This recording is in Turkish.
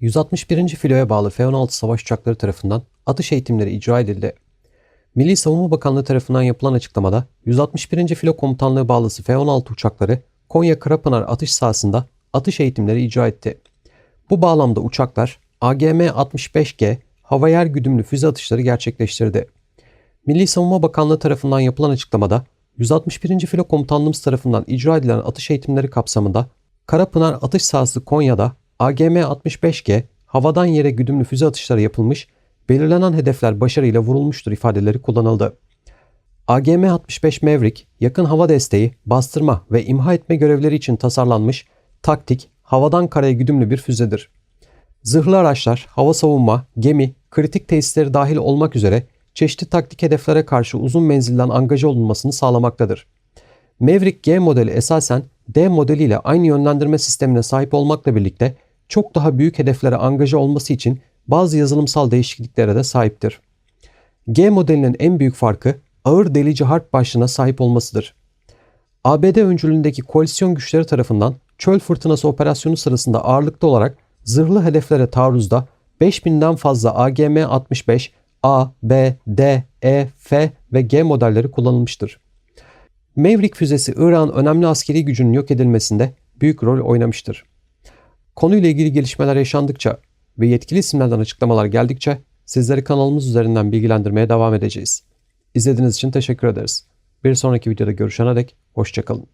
161. Filoya bağlı F-16 savaş uçakları tarafından atış eğitimleri icra edildi. Milli Savunma Bakanlığı tarafından yapılan açıklamada 161. Filo Komutanlığı bağlısı F-16 uçakları Konya Karapınar atış sahasında atış eğitimleri icra etti. Bu bağlamda uçaklar AGM-65G hava-yer güdümlü füze atışları gerçekleştirdi. Milli Savunma Bakanlığı tarafından yapılan açıklamada 161. Filo Komutanlığımız tarafından icra edilen atış eğitimleri kapsamında Karapınar atış sahası Konya'da AGM-65G havadan yere güdümlü füze atışları yapılmış, belirlenen hedefler başarıyla vurulmuştur ifadeleri kullanıldı. AGM-65 Maverick, yakın hava desteği, bastırma ve imha etme görevleri için tasarlanmış, taktik, havadan karaya güdümlü bir füzedir. Zırhlı araçlar, hava savunma, gemi, kritik tesisleri dahil olmak üzere çeşitli taktik hedeflere karşı uzun menzilden angaja olunmasını sağlamaktadır. Maverick G modeli esasen D modeliyle aynı yönlendirme sistemine sahip olmakla birlikte çok daha büyük hedeflere angaja olması için bazı yazılımsal değişikliklere de sahiptir. G modelinin en büyük farkı ağır delici harp başlığına sahip olmasıdır. ABD öncülüğündeki koalisyon güçleri tarafından çöl fırtınası operasyonu sırasında ağırlıklı olarak zırhlı hedeflere taarruzda 5000'den fazla AGM-65, A, B, D, E, F ve G modelleri kullanılmıştır. Maverick füzesi İran önemli askeri gücünün yok edilmesinde büyük rol oynamıştır. Konuyla ilgili gelişmeler yaşandıkça ve yetkili isimlerden açıklamalar geldikçe sizleri kanalımız üzerinden bilgilendirmeye devam edeceğiz. İzlediğiniz için teşekkür ederiz. Bir sonraki videoda görüşene dek hoşçakalın.